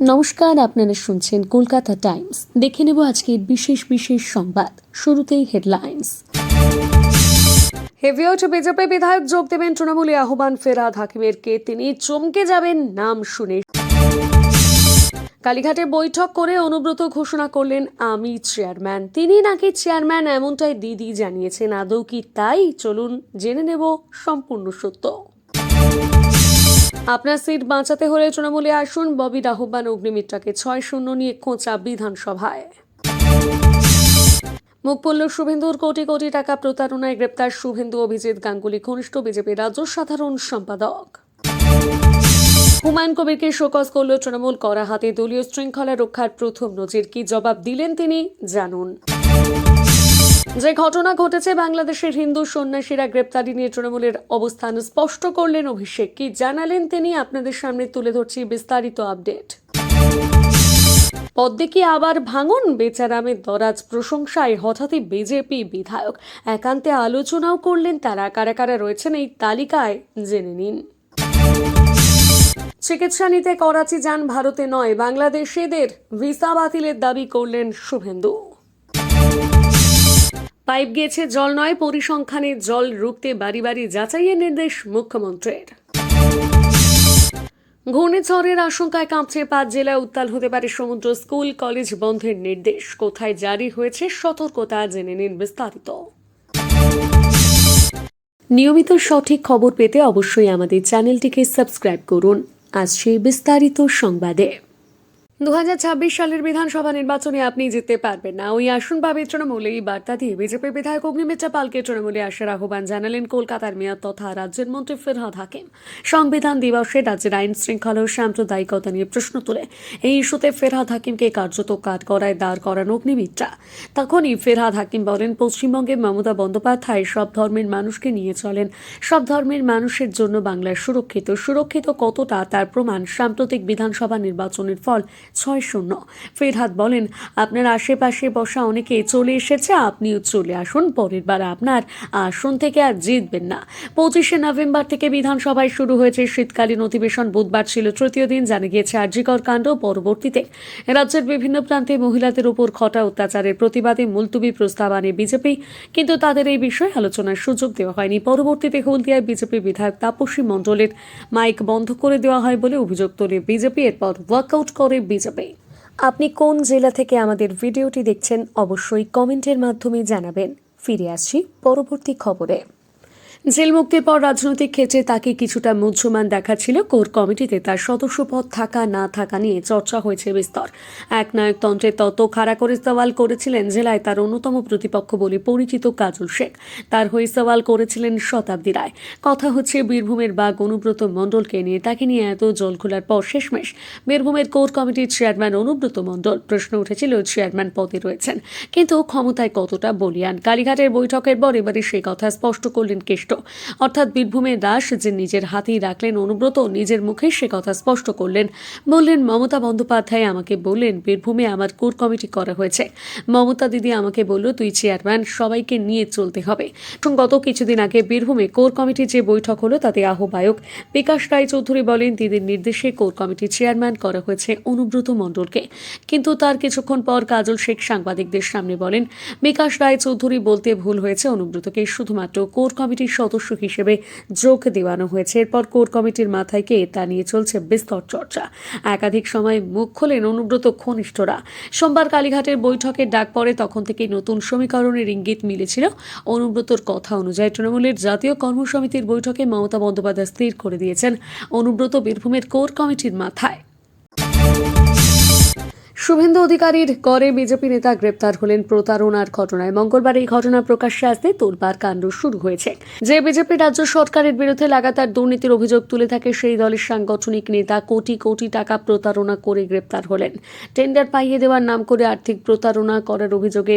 নমস্কার, আপনারা শুনছেন কলকাতা টাইমস। দেখে নেব আজকের বিশেষ বিশেষ সংবাদ। শুরুতেই হেডলাইন্স। হেভিওট বিজেপি বিধায়ক যোগ দেবেন তৃণমূলে আহ্বান ফেরাদ হাকিমের কে, তিনি চমকে যাবেন নাম শুনে। কালীঘাটে বৈঠক করে অনুব্রত ঘোষণা করলেন আমি চেয়ারম্যান। তিনি নাকি চেয়ারম্যান এমনটাই দিদি জানিয়েছেন, আদৌ কি তাই? চলুন জেনে নেব সম্পূর্ণ সত্য। আপনার সিট বাঁচাতে হলে তৃণমূলে আসুন। ববির আহ্বান অগ্নিমিত্রাকে ছয় শূন্য নিয়ে খোঁচা বিধানসভায়। মুখ পড়ল শুভেন্দুর কোটি কোটি টাকা প্রতারণায় গ্রেপ্তার শুভেন্দু, অভিজিৎ গাঙ্গুলি, ঘনিষ্ঠ বিজেপি রাজ্য সাধারণ সম্পাদক। হুমায়ুন কবিরকে শোকজ করল তৃণমূল করা হাতে দলীয় শৃঙ্খলা রক্ষার প্রথম নজির। কি জবাব দিলেন তিনি জানুন। যে ঘটনা ঘটেছে বাংলাদেশের হিন্দু সন্ন্যাসীরা গ্রেপ্তারি নিয়ে তৃণমূলের অবস্থান স্পষ্ট করলেন অভিষেক। কি জানালেন তিনি? আপনাদের সামনে তুলে ধরছি বিস্তারিত আপডেট। পদ্মে কি আবার ভাঙন? বেচারামের দরাজ প্রশংসায় হঠাৎই বিজেপি বিধায়ক। একান্তে আলোচনাও করলেন তারা। কারা কারা রয়েছেন এই তালিকায় জেনে নিন। চিকিৎসা নিতে করাচি যান ভারতে নয়। বাংলাদেশিদের ভিসা বাতিলের দাবি করলেন শুভেন্দু। পাইপ গেছে জল নয়, পরিসংখ্যানে জল রুখতে বাড়ি বাড়ি যাচাইয়ের নির্দেশ মুখ্যমন্ত্রীর। ঘূর্ণিঝড়ের আশঙ্কায় কাঁপছে পাঁচ জেলায় উত্তাল হতে পারে সমুদ্র, স্কুল, কলেজ বন্ধের নির্দেশ। কোথায় জারি হয়েছে সতর্কতা জেনে নিন বিস্তারিত। নিয়মিত সঠিক খবর পেতে অবশ্যই আমাদের চ্যানেলটিকে সাবস্ক্রাইব করুন। আজ সেই বিস্তারিত সংবাদে। দু হাজার ছাব্বিশ সালের বিধানসভা নির্বাচনে আপনি জিততে পারবেন না। ওই আসন পাবে তৃণমূল, এই বার্তা দিয়ে বিজেপি বিধায়ক অগ্নিমিত্রা পালকে তৃণমূলে আসার আহ্বান জানালেন কলকাতার মেয়র তথা রাজ্যের মন্ত্রী ফেরহাদ হাকিম। সংবিধান দিবসে রাজ্যের আইন শৃঙ্খলা ও সাম্প্রদায়িকতা নিয়ে প্রশ্ন তুলে। এই ইস্যুতে ফেরহাদ হাকিমকে কার্যত কাঠ করায় দাঁড় করান অগ্নিমিত্রা। তখনই ফেরহাদ হাকিম বলেন পশ্চিমবঙ্গে মমতা বন্দ্যোপাধ্যায় সব ধর্মের মানুষকে নিয়ে চলেন। সব ধর্মের মানুষের জন্য বাংলা সুরক্ষিত। সুরক্ষিত কতটা তার প্রমাণ সাম্প্রতিক বিধানসভা নির্বাচনের ফল ছয় শূন্য। ফেরহাদ বলেন, আপনার আশেপাশে বসা অনেকে চলে এসেছে, আপনিও চলে আসুন, পরের বার আপনার আসন থেকে আর জিতবেন না। পঁচিশে নভেম্বর থেকে বিধানসভায় শুরু হয়েছে শীতকালীন অধিবেশন। বুধবার ছিল তৃতীয় দিন, জানা গিয়েছে আর্যিকর কাণ্ড পরবর্তীতে। রাজ্যের বিভিন্ন প্রান্তে মহিলাদের উপর ঘটা অত্যাচারের প্রতিবাদে মুলতুবি প্রস্তাব আনে বিজেপি, কিন্তু তাদের এই বিষয়ে আলোচনার সুযোগ দেওয়া হয়নি। পরবর্তীতে হলদিয়ায় বিজেপি বিধায়ক তাপসী মণ্ডলের মাইক বন্ধ করে দেওয়া হয় বলে অভিযোগ তোলে বিজেপি। এরপর ওয়ার্কআউট করে বিজেপি। আপনি কোন জেলা থেকে আমাদের ভিডিওটি দেখছেন অবশ্যই কমেন্টের মাধ্যমে জানাবেন। ফিরে আসছি পরবর্তী খবরে। জেল মুক্তির পর রাজনৈতিক ক্ষেত্রে তাকে কিছুটা মুহ্যমান দেখাচ্ছিল কোর কমিটিতে। তার সদস্য পদ থাকা না থাকা নিয়ে চর্চা হয়েছে বিস্তর। এক নায়কতন্ত্রের তত্ত্ব খাড়া করে সওয়াল করেছিলেন জেলায় তার অন্যতম প্রতিপক্ষ বলে পরিচিত কাজল শেখ। তার হয়ে সওয়াল করেছিলেন শতাব্দী রায়। কথা হচ্ছে, বীরভূমের বাঘ অনুব্রত মণ্ডলকে নিয়ে। তাকে নিয়ে এত জল খোলার পর শেষমেশ বীরভূমের কোর কমিটির চেয়ারম্যান অনুব্রত মণ্ডল প্রশ্ন উঠেছিল, চেয়ারম্যান পদে রয়েছেন। কিন্তু ক্ষমতায় কতটা বলিয়ান? কালীঘাটের বৈঠকের পর এবারে সেই কথা স্পষ্ট করলেন কেষ্ট অর্থাৎ বীরভূমের দাস যে নিজের হাতেই রাখলেন অনুব্রত, নিজের মুখে সে কথা স্পষ্ট করলেন। বললেন, মমতা বন্দ্যোপাধ্যায় আমাকে বললেন, বীরভূমে আমার কোর কমিটি করা হয়েছে। মমতা দিদি আমাকে বলল, তুই চেয়ারম্যান, সবাইকে নিয়ে চলতে হবে। গত কিছুদিন আগে বীরভূমে কোর কমিটির যে বৈঠক হলো, তাতে আহ্বায়ক বিকাশ রায় চৌধুরী বলেন, দিদির নির্দেশে কোর কমিটির চেয়ারম্যান করা হয়েছে অনুব্রত মণ্ডলকে। কিন্তু তার কিছুক্ষণ পর কাজল শেখ সাংবাদিকদের সামনে বলেন, বিকাশ রায় চৌধুরী বলতে ভুল হয়েছে, অনুব্রতকে শুধুমাত্র কোর কমিটির সদস্য হিসেবে যোগ দেওয়ানো হয়েছে। এরপর কোর কমিটির মাথায় কে তা নিয়ে চলছে বিস্তর চর্চা। একাধিক সময় মুখ খোলেন অনুব্রত ঘনিষ্ঠরা। সোমবার কালীঘাটের বৈঠকের ডাক পড়ে তখন থেকেই নতুন সমীকরণের ইঙ্গিত মিলেছিল অনুব্রতর কথা অনুযায়ী। তৃণমূলের জাতীয় কর্মসমিতির বৈঠকে মমতা বন্দ্যোপাধ্যায় স্থির করে দিয়েছেন অনুব্রত বীরভূমের কোর কমিটির মাথায়। শুভেন্দু অধিকারীর গড়ে বিজেপি নেতা গ্রেপ্তার হলেন প্রতারণার ঘটনায়। মঙ্গলবার এই ঘটনা প্রকাশ্যে আসতে তোলপাড় কাণ্ড শুরু হয়েছে। যে বিজেপি রাজ্য সরকারের বিরুদ্ধে লাগাতার দুর্নীতির অভিযোগ তুলে থাকে, সেই দলের সাংগঠনিক নেতা কোটি কোটি টাকা প্রতারণা করে গ্রেপ্তার হলেন। টেন্ডার পাইয়ে দেওয়ার নাম করে আর্থিক প্রতারণা করার অভিযোগে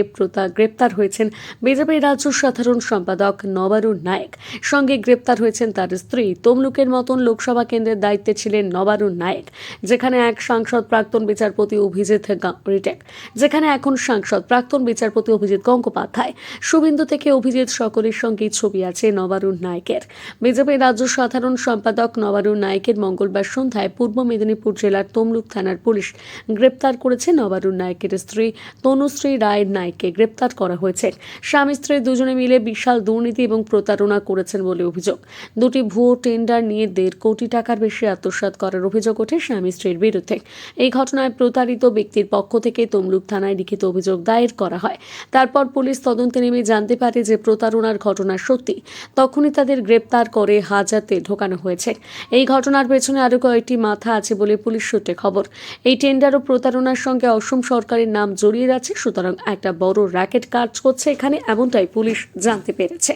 গ্রেপ্তার হয়েছেন বিজেপির রাজ্য সাধারণ সম্পাদক নবারুণ নায়েক। সঙ্গে গ্রেপ্তার হয়েছেন তার স্ত্রী। তমলুকের মতন লোকসভা কেন্দ্রের দায়িত্বে ছিলেন নবারুণ নায়েক, যেখানে এক সাংসদ প্রাক্তন বিচারপতি অভিজিৎ যেখানে এখন সাংসদ প্রাক্তন বিচারপতি অভিজিৎ গঙ্গোপাধ্যায়, শুভেন্দু থেকে অভিজিৎ সকলের সঙ্গেই ছবি আছে নবারুণ নায়কের। বিজেপির রাজ্য সাধারণ সম্পাদক নবারুণ নায়কের মঙ্গলবার সন্ধ্যায় পূর্ব মেদিনীপুর জেলার তমলুক থানার পুলিশ গ্রেপ্তার করেছে নবারুণ নায়কের স্ত্রী তনুশ্রী রায়ের নায়ককে গ্রেপ্তার করা হয়েছে। স্বামী স্ত্রী দুজনে মিলে বিশাল দুর্নীতি এবং প্রতারণা করেছেন বলে অভিযোগ। দুটি ভুয়ো টেন্ডার নিয়ে দেড় কোটি টাকার বেশি আত্মসাৎ করার অভিযোগ ওঠে স্বামী স্ত্রীর বিরুদ্ধে। এই ঘটনায় প্রতারিত ব্যক্তির পক্ষ থেকে তমলুক থানায় লিখিত অভিযোগ দায়ের করা হয়। তারপর পুলিশ তদন্তে নেমে জানতে পারে যে প্রতারণার ঘটনা সত্যি। তখনই তাদের গ্রেপ্তার করে হাজাতে ঢোকানো হয়েছে। এই ঘটনার পেছনে আরও কয়েকটি মাথা আছে বলে পুলিশ সূত্রে খবর। এই টেন্ডার ও প্রতারণার সঙ্গে অসম সরকারের নাম জড়িয়ে আছে, সুতরাং একটা বড় র্যাকেট কাজ করছে এখানে, এমনটাই পুলিশ জানতে পেরেছে।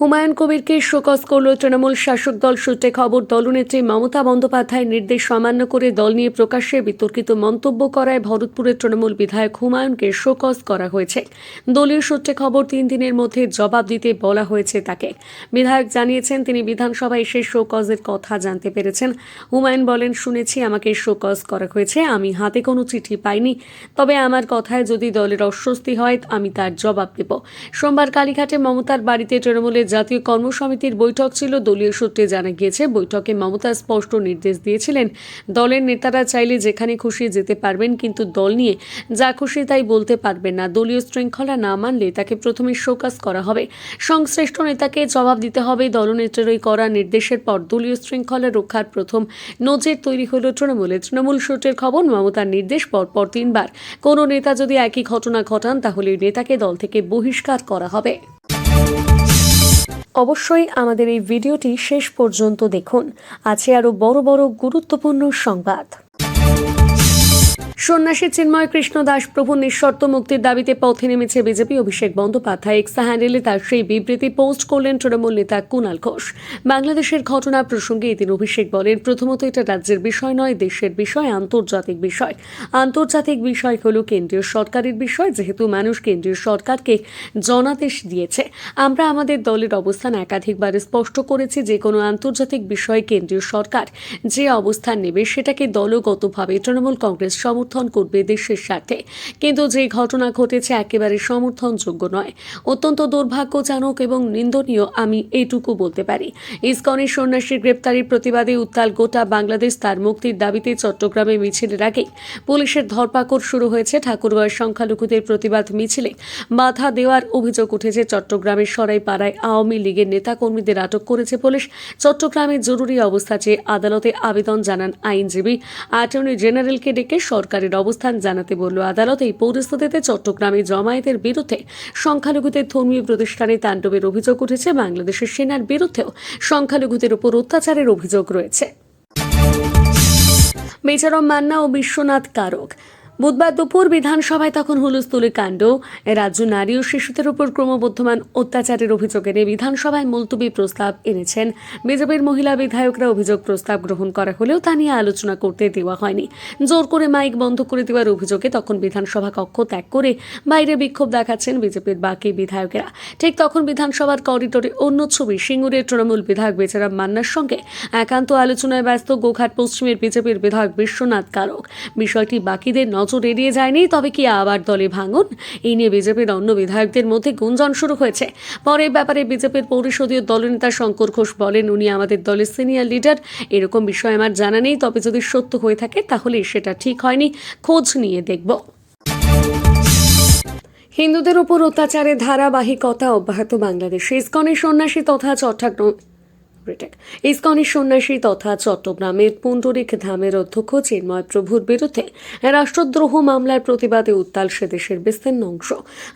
হুমায়ুন কবিরকে শোকজ করল তৃণমূল শাসক দল সূত্রে খবর, দলনেত্রী মমতা বন্দ্যোপাধ্যায়ের নির্দেশ অমান্য করে দল নিয়ে প্রকাশ্যে বিতর্কিত মন্তব্য করায় ভরতপুরের তৃণমূল বিধায়ক হুমায়ুনকে শোকজ করা হয়েছে। দলীয় সূত্রে খবর, তিন দিনের মধ্যে জবাব দিতে বলা হয়েছে তাকে। বিধায়ক জানিয়েছেন, তিনি বিধানসভায় এসে শোকজের কথা জানতে পেরেছেন। হুমায়ুন বলেন, শুনেছি আমাকে শোকজ করা হয়েছে, আমি হাতে কোনো চিঠি পাইনি। তবে আমার কথায় যদি দলের অস্বস্তি হয়, আমি তার জবাব দেব। সোমবার কালীঘাটে মমতার বাড়িতে তৃণমূলের জাতীয় কর্মসমিতির বৈঠক ছিল। দলীয় সূত্রে জানা গিয়েছে, বৈঠকে মমতা স্পষ্ট নির্দেশ দিয়েছিলেন। দলের নেতারা চাইলে যেখানে খুশি যেতে পারবেন, কিন্তু দল নিয়ে যা খুশি তাই বলতে পারবেন না। দলীয় শৃঙ্খলা না মানলে তাকে প্রথমে শোকাস করা হবে। সংশ্লিষ্ট নেতাকে জবাব দিতে হবে। দলনেত্রের ওই করা নির্দেশের পর দলীয় শৃঙ্খলা রক্ষার প্রথম নজির তৈরি হলো তৃণমূলে তৃণমূল সূত্রের খবর, মমতার নির্দেশ পর পর তিনবার কোনো নেতা যদি একই ঘটনা ঘটান, তাহলে নেতাকে দল থেকে বহিষ্কার করা হবে। অবশ্যই আমাদের এই ভিডিওটি শেষ পর্যন্ত দেখুন। আছে আরও বড় বড় গুরুত্বপূর্ণ সংবাদ। সন্ন্যাসী চিন্ময় কৃষ্ণ দাস প্রভু নিঃশর্ত মুক্তির দাবিতে পথে নেমেছে বিজেপি অভিষেক বন্দ্যোপাধ্যায়। এক্সা হ্যান্ডেলে তার সেই বিবৃতি পোস্ট করলেন তৃণমূল নেতা কুণাল ঘোষ। বাংলাদেশের ঘটনা প্রসঙ্গে এদিন অভিষেক বলেন, প্রথমত এটা রাজ্যের বিষয় নয়, দেশের বিষয়, আন্তর্জাতিক বিষয়। আন্তর্জাতিক বিষয় হলো কেন্দ্রীয় সরকারের বিষয়, যেহেতু মানুষ কেন্দ্রীয় সরকারকে জনাদেশ দিয়েছে। আমরা আমাদের দলের অবস্থান একাধিকবার স্পষ্ট করেছি, যে কোনো আন্তর্জাতিক বিষয়ে কেন্দ্রীয় সরকার যে অবস্থান নেবে সেটাকে দলগতভাবে তৃণমূল কংগ্রেস সমর্থন করবে দেশের স্বার্থে। কিন্তু যে ঘটনা ঘটেছে একেবারে সমর্থনযোগ্য নয়। অত্যন্ত দুর্ভাগ্যজনক এবং নিন্দনীয় আমি এইটুকু বলতে পারি। ইসকনের সন্ন্যাসীর গ্রেপ্তারির প্রতিবাদে উত্তাল গোটা বাংলাদেশ তার মুক্তির দাবিতে চট্টগ্রামে মিছিলের আগেই পুলিশের ধরপাকড় শুরু হয়েছে। ঠাকুরগাঁও সংখ্যালঘুদের প্রতিবাদ মিছিলে বাধা দেওয়ার অভিযোগ উঠেছে। চট্টগ্রামের সরাইপাড়ায় আওয়ামী লীগের নেতাকর্মীদের আটক করেছে পুলিশ। চট্টগ্রামে জরুরি অবস্থা চেয়ে আদালতে আবেদন জানান আইনজীবী। অ্যাটর্নি জেনারেলকে ডেকে সরকারের অবস্থান জানাতে বলল আদালত এই পরিস্থিতিতে চট্টগ্রামে জমায়েতের বিরুদ্ধে সংখ্যালঘুদের ধর্মীয় প্রতিষ্ঠানে তাণ্ডবের অভিযোগ উঠেছে। বাংলাদেশের সেনার বিরুদ্ধেও সংখ্যালঘুদের উপর অত্যাচারের অভিযোগ রয়েছে। বেচারম মান্না ও বিশ্বনাথ কারক বুধবার দুপুর বিধানসভায় তখন হুলস্থুলি কাণ্ড। রাজ্য নারী ও শিশুদের উপর ক্রমবর্ধমান অত্যাচারের অভিযোগ এনে বিধানসভায় মুলতুবি প্রস্তাব এনেছেন। বিজেপির মহিলা বিধায়করা অভিযোগ প্রস্তাব গ্রহণ করা হলেও তা নিয়ে আলোচনা করতে দেওয়া হয়নি। জোর করে মাইক বন্ধ করে দেওয়ার অভিযোগে তখন বিধানসভা কক্ষ ত্যাগ করে বাইরে বিক্ষোভ দেখাচ্ছেন বিজেপির বাকি বিধায়কেরা। ঠিক তখন বিধানসভার করিডোরে অন্য ছবি সিঙ্গুরের তৃণমূল বিধায়ক বেচারাম মান্নার সঙ্গে একান্ত আলোচনায় ব্যস্ত গোঘাট পশ্চিমের বিজেপির বিধায়ক বিশ্বনাথ কারক। বিষয়টি বাকিদের নজর এড়িয়ে যায়নি, তবে কি আবার দলে ভাঙন? এই নিয়ে বিজেপির অন্য বিধায়কদের মধ্যে গুঞ্জন শুরু হয়েছে। পরে ব্যাপারে বিজেপির পরিষদীয় দলনেতা শঙ্কর ঘোষ বলেন, উনি আমাদের দলের সিনিয়র লিডার এরকম বিষয় আমার জানা নেই। তবে যদি সত্য হয়ে থাকে, তাহলে সেটা ঠিক হয়নি। খোঁজ নিয়ে দেখব। হিন্দুদের উপর অত্যাচারের ধারাবাহিকতা অব্যাহত বাংলাদেশে। ইস্কনের সন্ন্যাসী তথা চট্টগ্রাম রিটেক ইস্কনের সন্ন্যাসী তথা চট্টগ্রামের পুণ্ডরিক ধামের অধ্যক্ষ চিন্ময় প্রভুর বিরুদ্ধে রাষ্ট্রদ্রোহ মামলার প্রতিবাদে উত্তাল সে দেশের বিস্তীর্ণ অংশ।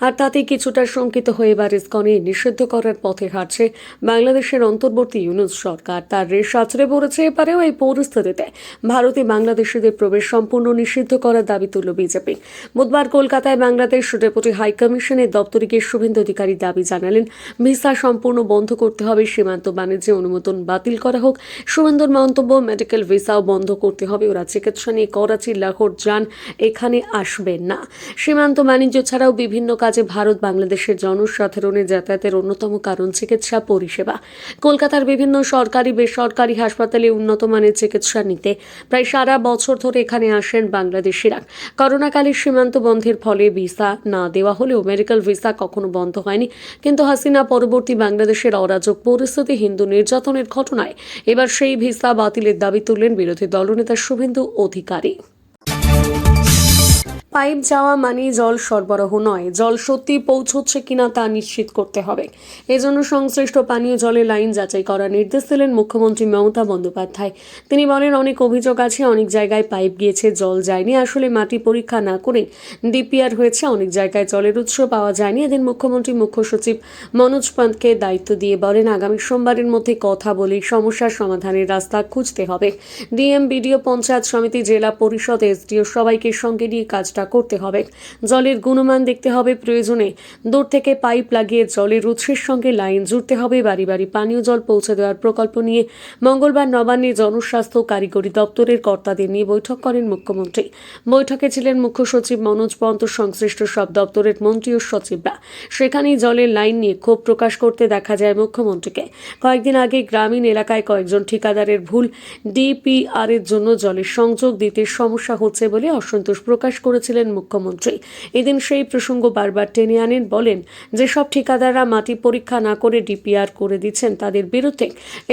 আর তাতে কিছুটা শঙ্কিত হয়ে এবার ইস্কনে নিষিদ্ধ করার পথে হাঁটছে বাংলাদেশের অন্তর্বর্তী ইউনুস সরকার। তার রেশ আছড়ে পড়েছে, এবারেও এই পরিস্থিতিতে ভারতে বাংলাদেশিদের প্রবেশ সম্পূর্ণ নিষিদ্ধ করার দাবি তুলল বিজেপি। বুধবার কলকাতায় বাংলাদেশ ডেপুটি হাই কমিশনের দপ্তরে গিয়ে শুভেন্দু অধিকারী দাবি জানালেন, ভিসা সম্পূর্ণ বন্ধ করতে হবে সীমান্ত বাণিজ্যে অনুমতি অনুমোদন বাতিল করা হোক। শুভেন্দুর মন্তব্য মেডিকেল ভিসাও বন্ধ করতে হবে। ওরা চিকিৎসা নিয়ে করাচি, লাহোর যান, এখানে আসবেন না। সীমান্ত বাণিজ্য ছাড়াও বিভিন্ন কাজে ভারত, বাংলাদেশের জনসাধারণের যাতায়াতের অন্যতম কারণ চিকিৎসা পরিষেবা। কলকাতার বিভিন্ন সরকারি, বেসরকারি হাসপাতালে উন্নত মানের চিকিৎসা নিতে প্রায় সারা বছর ধরে এখানে আসেন বাংলাদেশিরা। করোনাকালে সীমান্ত বন্ধের ফলে ভিসা না দেওয়া হলেও মেডিকেল ভিসা কখনো বন্ধ হয়নি। কিন্তু হাসিনা পরবর্তী বাংলাদেশের অরাজক পরিস্থিতি হিন্দু নির্যাতনের ঘটনায়। এবার সেই ভিসা বাতিলের দাবি তুললেন বিরোধী দলনেতা শুভেন্দু অধিকারী। পাইপ যাওয়া মানে জল সরবরাহ নয়। জল সত্যি পৌঁছচ্ছে কিনা তা নিশ্চিত করতে হবে। এজন্য সংশ্লিষ্ট পানীয় জলের লাইন যাচাই করার নির্দেশ দিলেন মুখ্যমন্ত্রী মমতা বন্দ্যোপাধ্যায়। তিনি বলেন, অনেক অভিযোগ আছে, অনেক জায়গায় পাইপ গিয়েছে, জল যায়নি। আসলে মাটি পরীক্ষা না করে ডিপিআর হয়েছে, অনেক জায়গায় জলের উৎস পাওয়া যায়নি। এদিন মুখ্যমন্ত্রী মুখ্য সচিব মনোজ পান্তকে দায়িত্ব দিয়ে বলেন, আগামী সোমবারের মধ্যে কথা বলে সমস্যার সমাধানের রাস্তা খুঁজতে হবে। ডিএম বিডিও পঞ্চায়েত সমিতি, জেলা পরিষদ, এসডিও সবাইকে সঙ্গে নিয়ে কাজটা করতে হবে। জলের গুণমান দেখতে হবে প্রয়োজনে। দূর থেকে পাইপ লাগিয়ে জলের উৎসের সঙ্গে লাইন জুড়তে হবে। বাড়ি বাড়ি পানীয় জল পৌঁছে দেওয়ার প্রকল্প নিয়ে মঙ্গলবার নবান্নে জনস্বাস্থ্য কারিগরি দপ্তরের কর্তাদের নিয়ে বৈঠক করেন মুখ্যমন্ত্রী। বৈঠকে ছিলেন মুখ্য সচিব মনোজ পন্ত, সংশ্লিষ্ট সব দপ্তরের মন্ত্রী ও সচিবরা। সেখানেই জলের লাইন নিয়ে ক্ষোভ প্রকাশ করতে দেখা যায় মুখ্যমন্ত্রীকে। কয়েকদিন আগে গ্রামীণ এলাকায় কয়েকজন ঠিকাদারের ভুল ডিপিআর এর জন্য জলের সংযোগ দিতে সমস্যা হচ্ছে বলে অসন্তোষ প্রকাশ করেছিলেন মুখ্যমন্ত্রী। এদিন সেই প্রসঙ্গ বারবার টেনে আনেন, বলেন, যেসব ঠিকাদাররা মাটি পরীক্ষা না করে ডিপিআর করে দিচ্ছেন, তাদের বিরুদ্ধে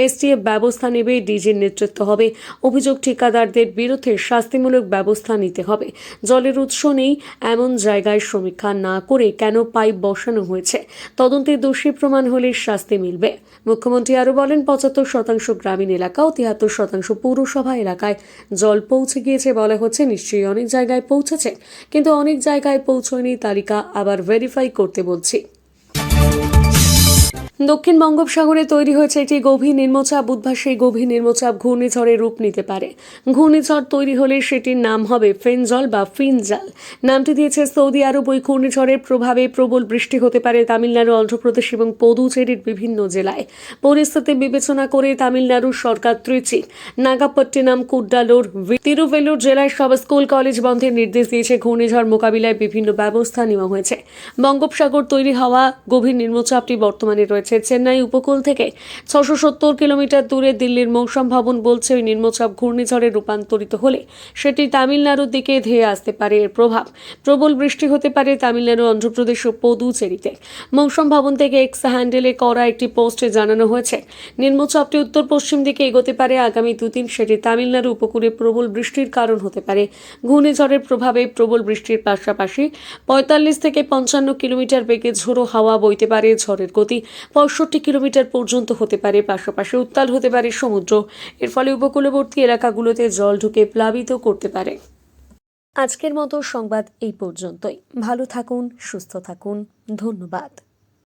এসটিএফ ব্যবস্থা নেবে ডিজির নেতৃত্ব হবে। অভিযোগ ঠিকাদারদের বিরুদ্ধে শাস্তিমূলক ব্যবস্থা নিতে হবে। জলের উৎস নেই, এমন জায়গায় সমীক্ষা না করে কেন পাইপ বসানো হয়েছে? তদন্তে দোষী প্রমাণ হলে শাস্তি মিলবে। মুখ্যমন্ত্রী আরও বলেন, পঁচাত্তর শতাংশ গ্রামীণ এলাকা ও তিয়াত্তর শতাংশ পৌরসভা এলাকায় জল পৌঁছে গিয়েছে বলা হচ্ছে, নিশ্চয়ই অনেক জায়গায় পৌঁছেছে। কিন্তু অনেক জায়গায় পৌঁছয়নি তালিকা আবার ভেরিফাই করতে বলছি। দক্ষিণ বঙ্গোপসাগরে তৈরি হয়েছে একটি গভীর নিম্নচাপ। বুধবার সেই গভীর নিম্নচাপ ঘূর্ণিঝড়ে রূপ নিতে পারে। ঘূর্ণিঝড় তৈরি হলে সেটির নাম হবে ফেনজল বা ফিনজাল। নামটি দিয়েছে সৌদি আরব। ওই ঘূর্ণিঝড়ের প্রভাবে প্রবল বৃষ্টি হতে পারে তামিলনাড়ু, অন্ধ্রপ্রদেশ এবং পদুচেরির বিভিন্ন জেলায়। পরিস্থিতি বিবেচনা করে তামিলনাড়ুর সরকার ত্রিচি নাগাপট্টিনাম, কুড্ডালোর, তিরুভেলুর জেলায় সব স্কুল, কলেজ বন্ধের নির্দেশ দিয়েছে ঘূর্ণিঝড় মোকাবিলায় বিভিন্ন ব্যবস্থা নেওয়া হয়েছে। বঙ্গোপসাগর তৈরি হওয়া গভীর নিম্নচাপটি বর্তমানে রয়েছে চেন্নাই উপকূল থেকে। ছশো সত্তর কিলোমিটার দূরে দিল্লির মৌসুম ভবন বলছে ওই নিম্নচাপ ঘূর্ণিঝড়ে রূপান্তরিত হলে সেটি তামিলনাড়ুর দিকে ধেয়ে আসতে পারে এর প্রভাব। প্রবল বৃষ্টি হতে পারে তামিলনাড়ু, অন্ধ্রপ্রদেশ ও পদুচেরিতে। মৌসুম ভবন থেকে এক্স হ্যান্ডেলে করা একটি পোস্টে জানানো হয়েছে, নিম্নচাপটি উত্তর পশ্চিম দিকে এগোতে পারে। আগামী দুদিন সেটি তামিলনাড়ু উপকূলে প্রবল বৃষ্টির কারণ হতে পারে। ঘূর্ণিঝড়ের প্রভাবে প্রবল বৃষ্টির পাশাপাশি পঁয়তাল্লিশ থেকে পঞ্চান্ন কিলোমিটার বেগে ঝোড়ো হাওয়া বইতে পারে ঝড়ের গতি। পঁয়ষট্টি কিলোমিটার পর্যন্ত হতে পারে, পাশাপাশি উত্তাল হতে পারে সমুদ্র। এর ফলে উপকূলবর্তী এলাকাগুলোতে জল ঢুকে প্লাবিত করতে পারে। আজকের মতো সংবাদ এই পর্যন্তই। ভালো থাকুন, সুস্থ থাকুন। ধন্যবাদ।